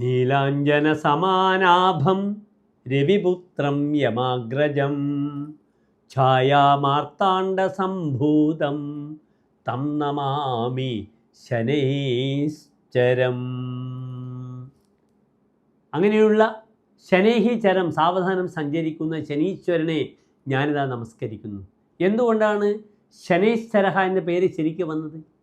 നീലാഞ്ജന സമാനാഭം രവിപുത്രം യമാഗ്രജം. ഛായാമാർത്താണ്ഡ സംഭൂതം തം നമാമി ശനൈശ്ചരം. അങ്ങനെയുള്ള ശനേഹിചരം സാവധാനം സഞ്ചരിക്കുന്ന ശനീശ്വരനെ ഞാനിതാ നമസ്കരിക്കുന്നു. എന്തുകൊണ്ടാണ് ശനൈശ്വരഹ എന്ന പേര് ശരിക്കും വന്നത്?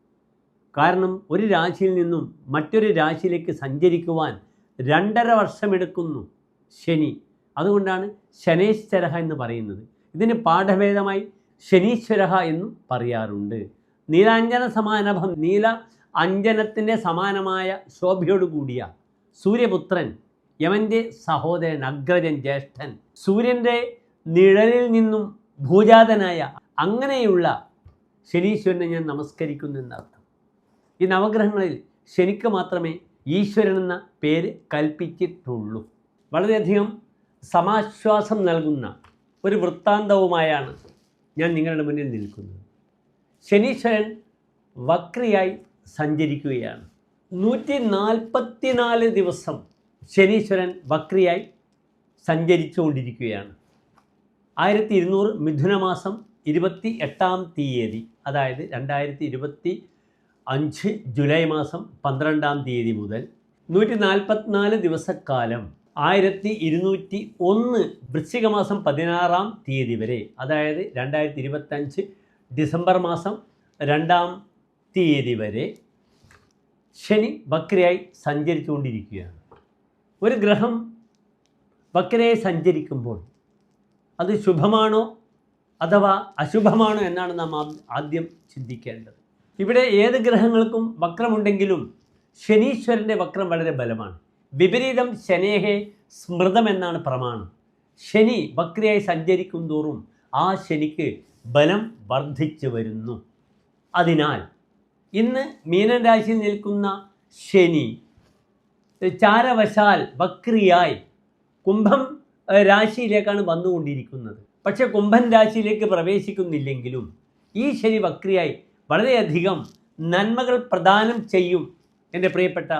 കാരണം ഒരു രാശിയിൽ നിന്നും മറ്റൊരു രാശിയിലേക്ക് സഞ്ചരിക്കുവാൻ രണ്ടര വർഷമെടുക്കുന്നു ശനി. അതുകൊണ്ടാണ് ശനേശ്വരഹ എന്ന് പറയുന്നത്. ഇതിന് പാഠഭേദമായി ശനീശ്വരഹ എന്നും പറയാറുണ്ട്. നീലാഞ്ജന സമാനഭം നീല അഞ്ജനത്തിന്റെ സമാനമായ ശോഭയോടുകൂടിയ സൂര്യപുത്രൻ യമന്റെ സഹോദരൻ അഗ്രജൻ ജ്യേഷ്ഠൻ സൂര്യന്റെ നിഴലിൽ നിന്നും ഭൂജാതനായ അങ്ങനെയുള്ള ശനീശ്വരനെ ഞാൻ നമസ്കരിക്കുന്നു എന്നർത്ഥം ഈ നവഗ്രഹങ്ങളിൽ ശനിക്ക് മാത്രമേ ഈശ്വരൻ എന്ന പേര് കൽപ്പിച്ചിട്ടുള്ളൂ. വളരെയധികം സമാശ്വാസം നൽകുന്ന ഒരു വൃത്താന്തവുമായാണ് ഞാൻ നിങ്ങളുടെ മുന്നിൽ നിൽക്കുന്നത്. ശനീശ്വരൻ വക്രിയായി സഞ്ചരിക്കുകയാണ്. നൂറ്റി നാൽപ്പത്തിനാല് ദിവസം ശനീശ്വരൻ വക്രിയായി സഞ്ചരിച്ചുകൊണ്ടിരിക്കുകയാണ്. ആയിരത്തി ഇരുന്നൂറ് മിഥുനമാസം ഇരുപത്തി എട്ടാം തീയതി അതായത് രണ്ടായിരത്തി ഇരുപത്തി അഞ്ച് ജൂലൈ മാസം പന്ത്രണ്ടാം തീയതി മുതൽ നൂറ്റി നാൽപ്പത്തിനാല് ദിവസക്കാലം ആയിരത്തി ഇരുന്നൂറ്റി ഒന്ന് വൃശ്ചിക മാസം പതിനാറാം തീയതി വരെ അതായത് രണ്ടായിരത്തി ഇരുപത്തഞ്ച് ഡിസംബർ മാസം രണ്ടാം തീയതി വരെ ശനി വക്രയായി സഞ്ചരിച്ചുകൊണ്ടിരിക്കുകയാണ്. ഒരു ഗ്രഹം വക്രയായി സഞ്ചരിക്കുമ്പോൾ അത് ശുഭമാണോ അഥവാ അശുഭമാണോ എന്നാണ് നാം ആദ്യം ചിന്തിക്കേണ്ടത്. ഇവിടെ ഏത് ഗ്രഹങ്ങൾക്കും വക്രമുണ്ടെങ്കിലും ശനീശ്വരന്റെ വക്രം വളരെ ബലമാണ്. വിപരീതം ശനേഹെ സ്മൃതം എന്നാണ് പ്രമാണം. ശനി വക്രയായി സഞ്ചരിക്കും തോറും ആ ശനിക്ക് ബലം വർദ്ധിച്ചു വരുന്നു. അതിനാൽ ഇന്ന് മീനൻ രാശിയിൽ നിൽക്കുന്ന ശനി ചാരവശാൽ വക്രിയായി കുംഭം രാശിയിലേക്കാണ് വന്നുകൊണ്ടിരിക്കുന്നത്. പക്ഷേ കുംഭൻ രാശിയിലേക്ക് പ്രവേശിക്കുന്നില്ലെങ്കിലും ഈ ശനി വക്രിയായി വളരെയധികം നന്മകൾ പ്രദാനം ചെയ്യും എന്റെ പ്രിയപ്പെട്ട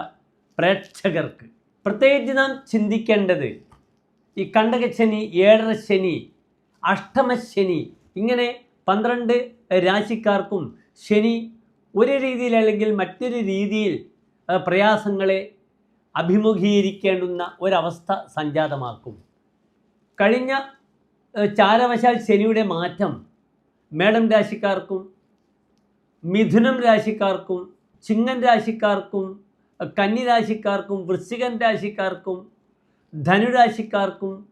പ്രേക്ഷകർക്ക്. പ്രത്യേകിച്ച് നാം ചിന്തിക്കേണ്ടത് ഈ കണ്ടകശനി ഏഴര ശനി അഷ്ടമശനി ഇങ്ങനെ പന്ത്രണ്ട് രാശിക്കാർക്കും ശനി ഒരു രീതിയിൽ അല്ലെങ്കിൽ മറ്റൊരു രീതിയിൽ പ്രയാസങ്ങളെ അഭിമുഖീകരിക്കേണ്ടുന്ന ഒരവസ്ഥ സംജാതമാക്കും. കഴിഞ്ഞ ചാരവശാൽ ശനിയുടെ മാറ്റം മേടം രാശിക്കാർക്കും മിഥുനം രാശിക്കാർക്കും ചിങ്ങൻ രാശിക്കാർക്കും കന്നി രാശിക്കാർക്കും വൃശ്ചികൻ രാശിക്കാർക്കും ധനുരാശിക്കാർക്കും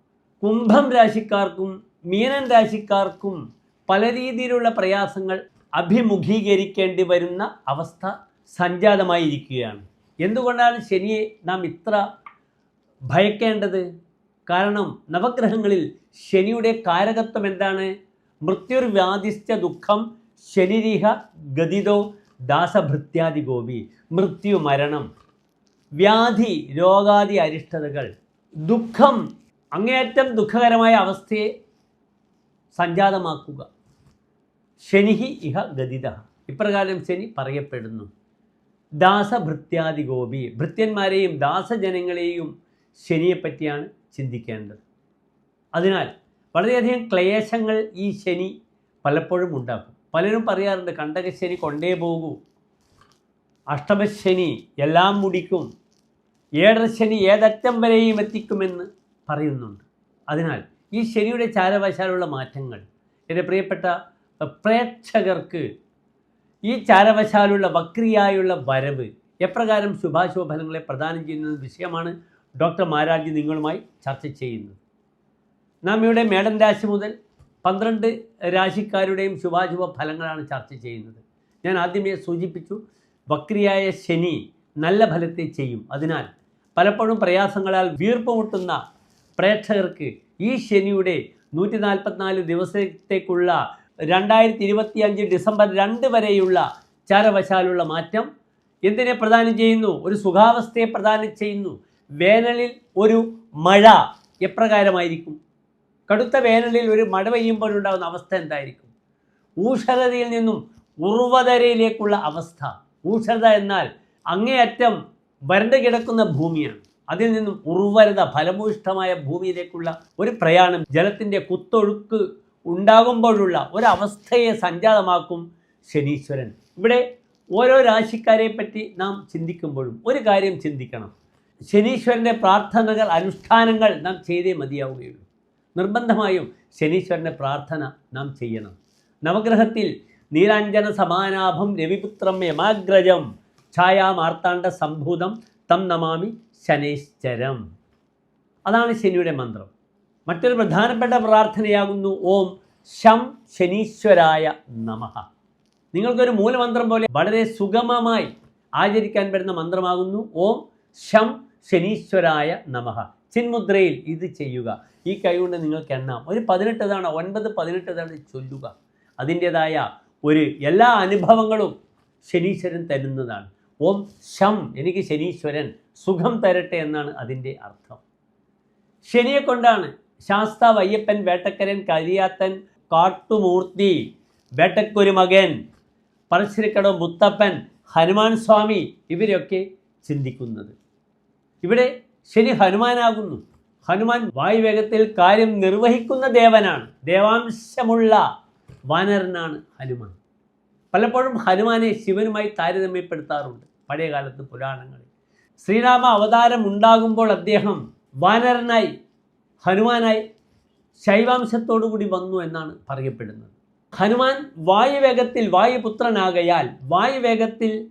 കുംഭം രാശിക്കാർക്കും മീനൻ രാശിക്കാർക്കും പല രീതിയിലുള്ള പ്രയാസങ്ങൾ അഭിമുഖീകരിക്കേണ്ടി വരുന്ന അവസ്ഥ സംജാതമായിരിക്കുകയാണ്. എന്തുകൊണ്ടാണ് ശനിയെ നാം ഇത്ര ഭയക്കേണ്ടത്? കാരണം നവഗ്രഹങ്ങളിൽ ശനിയുടെ കാരകത്വം എന്താണ്? മൃത്യുർ മൃത്യുർവ്യാധിസ്ഥ ദുഃഖം ശനിരിഹ ഗതിതോ ദാസഭൃത്യാദി ഗോപി മൃത്യു മരണം വ്യാധി രോഗാദി അരിഷ്ടതകൾ ദുഃഖം അങ്ങേയറ്റം ദുഃഖകരമായ അവസ്ഥയെ സംജാതമാക്കുക. ശനിഹി ഇഹ ഗതിത. ഇപ്രകാരം ശനി പറയപ്പെടുന്നു. ദാസഭൃത്യാദി ഗോപി ഭൃത്യന്മാരെയും ദാസജനങ്ങളെയും ശനിയെപ്പറ്റിയാണ് ചിന്തിക്കേണ്ടത്. അതിനാൽ വളരെയധികം ക്ലേശങ്ങൾ ഈ ശനി പലപ്പോഴും ഉണ്ടാക്കും. പലരും പറയാറുണ്ട് കണ്ടകശനി കൊണ്ടേ പോകൂ. അഷ്ടമശനി എല്ലാം മുടിക്കും. ഏഴരശനി ഏതറ്റം വരെയും എത്തിക്കുമെന്ന് പറയുന്നുണ്ട്. അതിനാൽ ഈ ശനിയുടെ ചാരവശാലുള്ള മാറ്റങ്ങൾ എന്റെ പ്രിയപ്പെട്ട പ്രേക്ഷകർക്ക് ഈ ചാരവശാലുള്ള വക്രിയായുള്ള വരവ് എപ്രകാരം ശുഭാശുഭ ഫലങ്ങളെ പ്രദാനം ചെയ്യുന്ന വിഷയമാണ് ഡോക്ടർ മാരാജി നിങ്ങളുമായി ചർച്ച ചെയ്യുന്നത്. നാം ഇവിടെ മേടൻ രാശി മുതൽ പന്ത്രണ്ട് രാശിക്കാരുടെയും ശുഭാശുഭ ഫലങ്ങളാണ് ചർച്ച ചെയ്യുന്നത്. ഞാൻ ആദ്യമേ സൂചിപ്പിച്ചു വക്രിയായ ശനി നല്ല ഫലത്തെ ചെയ്യും. അതിനാൽ പലപ്പോഴും പ്രയാസങ്ങളാൽ വീർപ്പുമുട്ടുന്ന പ്രേക്ഷകർക്ക് ഈ ശനിയുടെ നൂറ്റി നാൽപ്പത്തിനാല് ദിവസത്തേക്കുള്ള രണ്ടായിരത്തി ഇരുപത്തി അഞ്ച് ഡിസംബർ രണ്ട് വരെയുള്ള ചാരവശാലുള്ള മാറ്റം എന്തിനെ പ്രദാനം ചെയ്യുന്നു? ഒരു സുഖാവസ്ഥയെ പ്രദാനം ചെയ്യുന്നു. വേനലിൽ ഒരു മഴ എപ്രകാരമായിരിക്കും? കടുത്ത വേനലിൽ ഒരു മഴ പെയ്യുമ്പോഴുണ്ടാകുന്ന അവസ്ഥ എന്തായിരിക്കും? ഊഷരതയിൽ നിന്നും ഉർവതരയിലേക്കുള്ള അവസ്ഥ. ഊഷരത എന്നാൽ അങ്ങേയറ്റം വരണ്ട കിടക്കുന്ന ഭൂമിയാണ്. അതിൽ നിന്നും ഉർവരത ഫലഭൂയിഷ്ഠമായ ഭൂമിയിലേക്കുള്ള ഒരു പ്രയാണം ജലത്തിന്റെ കുത്തൊഴുക്ക് ഉണ്ടാകുമ്പോഴുള്ള ഒരവസ്ഥയെ സംജാതമാക്കും ശനീശ്വരൻ. ഇവിടെ ഓരോ രാശിക്കാരെ പറ്റി നാം ചിന്തിക്കുമ്പോഴും ഒരു കാര്യം ചിന്തിക്കണം. ശനീശ്വരന്റെ പ്രാർത്ഥനകൾ അനുഷ്ഠാനങ്ങൾ നാം ചെയ്തേ മതിയാവുകയുള്ളൂ. നിർബന്ധമായും ശനീശ്വരന്റെ പ്രാർത്ഥന നാം ചെയ്യണം. നവഗ്രഹത്തിൽ നീലാഞ്ജന സമാനാഭം രവിപുത്രം യമാഗ്രജം ഛായാമാർത്താണ്ഡ സംഭൂതം തം നമാമി ശനൈശ്ചരം. അതാണ് ശനിയുടെ മന്ത്രം. മറ്റൊരു പ്രധാനപ്പെട്ട പ്രാർത്ഥനയാകുന്നു ഓം ശം ശനീശ്വരായ നമഃ. നിങ്ങൾക്കൊരു മൂലമന്ത്രം പോലെ വളരെ സുഗമമായി ആചരിക്കാൻ പറ്റുന്ന മന്ത്രമാകുന്നു ഓം ശം ശനീശ്വരായ നമഃ. ചിന്മുദ്രയിൽ ഇത് ചെയ്യുക. ഈ കൈ കൊണ്ട് നിങ്ങൾക്ക് എണ്ണാം. ഒരു പതിനെട്ട് തവണ ഒൻപത് പതിനെട്ട് തവണ ചൊല്ലുക. അതിന്റേതായ ഒരു എല്ലാ അനുഭവങ്ങളും ശനീശ്വരൻ തരുന്നതാണ്. ഓം ശം എനിക്ക് ശനീശ്വരൻ സുഖം തരട്ടെ എന്നാണ് അതിന്റെ അർത്ഥം. ശനിയെ കൊണ്ടാണ് ശാസ്ത വയ്യപ്പൻ വേട്ടക്കരൻ കരിയാത്തൻ കാട്ടുമൂർത്തി വേട്ടക്കൊരു മകൻ പറശ്ശിരിക്കടവ് മുത്തപ്പൻ ഹനുമാൻ സ്വാമി ഇവരൊക്കെ ചിന്തിക്കുന്നത്. ഇവിടെ ശനി ഹനുമാനാകുന്നു. ഹനുമാൻ വായുവേഗത്തിൽ കാര്യം നിർവഹിക്കുന്ന ദേവനാണ്. ദേവാംശമുള്ള വാനരനാണ് ഹനുമാൻ. പലപ്പോഴും ഹനുമാനെ ശിവനുമായി താരതമ്യപ്പെടുത്താറുണ്ട് പഴയ കാലത്ത് പുരാണങ്ങളിൽ. ശ്രീരാമ അവതാരം ഉണ്ടാകുമ്പോൾ അദ്ദേഹം വാനരനായി ഹനുമാനായി ശൈവാംശത്തോടുകൂടി വന്നു എന്നാണ് പറയപ്പെടുന്നത്. ഹനുമാൻ വായുവേഗത്തിൽ വായുപുത്രനാകയാൽ വായുവേഗത്തിൽ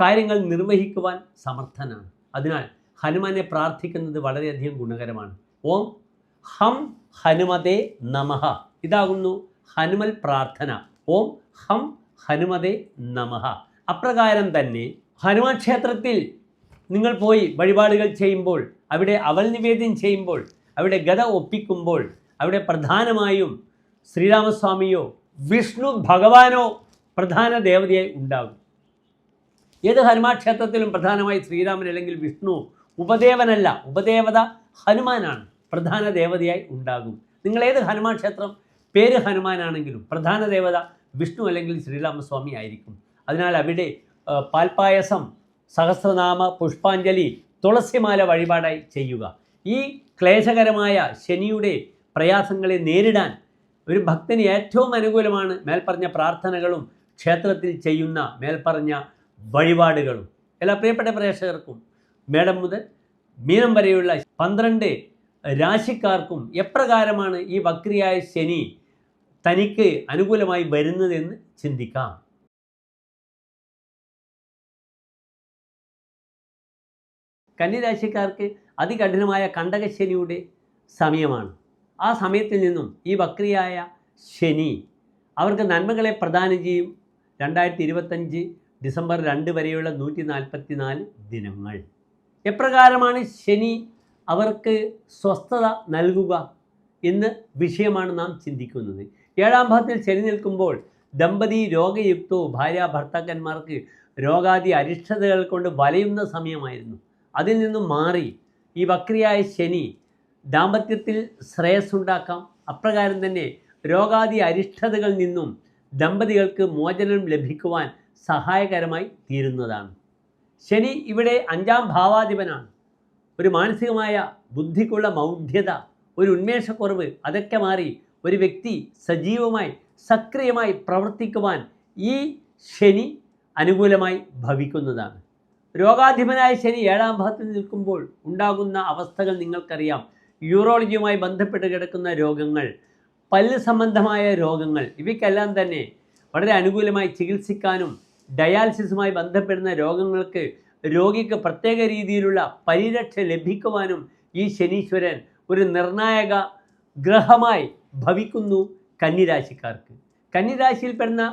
കാര്യങ്ങൾ നിർവഹിക്കുവാൻ സമർത്ഥനാണ്. അതിനാൽ ഹനുമാനെ പ്രാർത്ഥിക്കുന്നത് വളരെയധികം ഗുണകരമാണ്. ഓം ഹം ഹനുമതേ നമഹ ഇതാകുന്നു ഹനുമൽ പ്രാർത്ഥന. ഓം ഹം ഹനുമതേ നമഹ അപ്രകാരം തന്നെ ഹനുമാൻ ക്ഷേത്രത്തിൽ നിങ്ങൾ പോയി വഴിപാടുകൾ ചെയ്യുമ്പോൾ അവിടെ അവൽ നിവേദ്യം ചെയ്യുമ്പോൾ അവിടെ ഗത ഒപ്പിക്കുമ്പോൾ അവിടെ പ്രധാനമായും ശ്രീരാമസ്വാമിയോ വിഷ്ണു ഭഗവാനോ പ്രധാന ദേവതയായി ഉണ്ടാകും. ഏത് ഹനുമാൻ ക്ഷേത്രത്തിലും പ്രധാനമായി ശ്രീരാമൻ അല്ലെങ്കിൽ വിഷ്ണു ഉപദേവനല്ല ഉപദേവത ഹനുമാനാണ്. പ്രധാന ദേവതയായി ഉണ്ടാകും. നിങ്ങൾ ഏത് ഹനുമാൻ ക്ഷേത്രം? പേര് ഹനുമാനാണെങ്കിലും പ്രധാന ദേവത വിഷ്ണു അല്ലെങ്കിൽ ശ്രീരാമസ്വാമി ആയിരിക്കും. അതിനാൽ അവിടെ പാൽപ്പായസം സഹസ്രനാമ പുഷ്പാഞ്ജലി തുളസിമാല വഴിപാടായി ചെയ്യുക. ഈ ക്ലേശകരമായ ശനിയുടെ പ്രയാസങ്ങളെ നേരിടാൻ ഒരു ഭക്തന് ഏറ്റവും അനുകൂലമാണ് മേൽപ്പറഞ്ഞ പ്രാർത്ഥനകളും ക്ഷേത്രത്തിൽ ചെയ്യുന്ന മേൽപ്പറഞ്ഞ വഴിപാടുകളും. എല്ലാ പ്രിയപ്പെട്ട പ്രേക്ഷകർക്കും മേടം മുതൽ മീനം വരെയുള്ള പന്ത്രണ്ട് രാശിക്കാർക്കും എപ്രകാരമാണ് ഈ വക്രിയായ ശനി തനിക്ക് അനുകൂലമായി വരുന്നതെന്ന് ചിന്തിക്കാം. കന്യരാശിക്കാർക്ക് അതികഠിനമായ കണ്ടകശനിയുടെ സമയമാണ്. ആ സമയത്തിൽ നിന്നും ഈ വക്രിയായ ശനി അവർക്ക് നന്മകളെ പ്രദാനം ചെയ്യും. രണ്ടായിരത്തി ഇരുപത്തഞ്ച് ഡിസംബർ രണ്ട് വരെയുള്ള നൂറ്റി നാൽപ്പത്തി നാല് ദിനങ്ങൾ. എപ്രകാരമാണ് ശനി അവർക്ക് സ്വസ്ഥത നൽകുക എന്ന് വിഷയമാണ് നാം ചിന്തിക്കുന്നത്. ഏഴാം ഭാഗത്തിൽ ശനി നിൽക്കുമ്പോൾ ദമ്പതി രോഗയുക്തവും ഭാര്യ ഭർത്താക്കന്മാർക്ക് രോഗാദി അരിഷ്ടതകൾ കൊണ്ട് വലയുന്ന സമയമായിരുന്നു. അതിൽ നിന്നും മാറി ഈ വക്രിയായ ശനി ദാമ്പത്യത്തിൽ ശ്രേയസ്സുണ്ടാക്കാം. അപ്രകാരം തന്നെ രോഗാദി അരിഷ്ടതകളിൽ നിന്നും ദമ്പതികൾക്ക് മോചനം ലഭിക്കുവാൻ സഹായകരമായി തീരുന്നതാണ്. ശനി ഇവിടെ അഞ്ചാം ഭാവാധിപനാണ്. ഒരു മാനസികമായ ബുദ്ധിക്കുള്ള മൗഢ്യത ഒരു ഉന്മേഷക്കുറവ് അതൊക്കെ മാറി ഒരു വ്യക്തി സജീവമായി സക്രിയമായി പ്രവർത്തിക്കുവാൻ ഈ ശനി അനുകൂലമായി ഭവിക്കുന്നതാണ്. രോഗാധിപനായ ശനി ഏഴാം ഭാഗത്ത് നിൽക്കുമ്പോൾ ഉണ്ടാകുന്ന അവസ്ഥകൾ നിങ്ങൾക്കറിയാം. യൂറോളജിയുമായി ബന്ധപ്പെട്ട് കിടക്കുന്ന രോഗങ്ങൾ പല്ല് സംബന്ധമായ രോഗങ്ങൾ ഇവയ്ക്കെല്ലാം തന്നെ വളരെ അനുകൂലമായി ചികിത്സിക്കാനും ഡയാലിസിസുമായി ബന്ധപ്പെടുന്ന രോഗങ്ങൾക്ക് രോഗിക്ക് പ്രത്യേക രീതിയിലുള്ള പരിരക്ഷ ലഭിക്കുവാനും ഈ ശനീശ്വരൻ ഒരു നിർണായക ഗ്രഹമായി ഭവിക്കുന്നു കന്നിരാശിക്കാർക്ക്. കന്നിരാശിയിൽപ്പെടുന്ന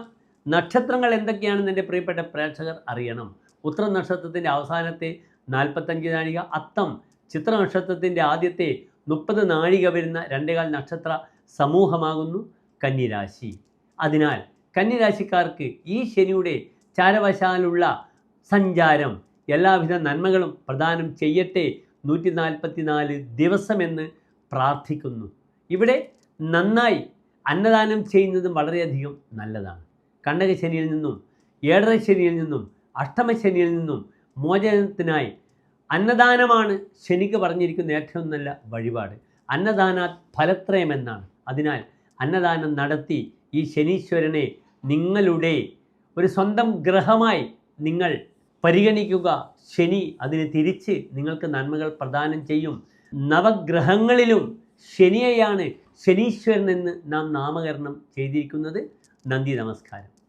നക്ഷത്രങ്ങൾ എന്തൊക്കെയാണെന്ന് എന്റെ പ്രിയപ്പെട്ട പ്രേക്ഷകർ അറിയണം. ഉത്തര നക്ഷത്രത്തിന്റെ അവസാനത്തെ നാൽപ്പത്തഞ്ച് നാഴിക അത്തം ചിത്ര നക്ഷത്രത്തിന്റെ ആദ്യത്തെ മുപ്പത് നാഴിക വരുന്ന രണ്ടേകാൽ നക്ഷത്ര സമൂഹമാകുന്നു കന്നിരാശി. അതിനാൽ കന്നിരാശിക്കാർക്ക് ഈ ശനിയുടെ ചാരവശാലുള്ള സഞ്ചാരം. എല്ലാവിധ നന്മകളും പ്രദാനം ചെയ്യട്ടെ. നൂറ്റി നാൽപ്പത്തി നാല് ദിവസമെന്ന് പ്രാർത്ഥിക്കുന്നു. ഇവിടെ നന്നായി അന്നദാനം ചെയ്യുന്നതും വളരെയധികം നല്ലതാണ്. കണ്ടകശനിയിൽ നിന്നും ഏഴര ശനിയിൽ നിന്നും അഷ്ടമശനിയിൽ നിന്നും മോചനത്തിനായി അന്നദാനമാണ് ശനിക്ക് പറഞ്ഞിരിക്കുന്ന ഏറ്റവും നല്ല വഴിപാട്. അന്നദാന ഫലത്രയമെന്നാണ്. അതിനാൽ അന്നദാനം നടത്തി ഈ ശനീശ്വരനെ നിങ്ങളുടെ ഒരു സ്വന്തം ഗ്രഹമായി നിങ്ങൾ പരിഗണിക്കുക. ശനി അതിനെ തിരിച്ച് നിങ്ങൾക്ക് നന്മകൾ പ്രദാനം ചെയ്യും. നവഗ്രഹങ്ങളിലും ശനിയെയാണ് ശനീശ്വരൻ എന്ന് നാം നാമകരണം ചെയ്തിരിക്കുന്നത്. നന്ദി നമസ്കാരം.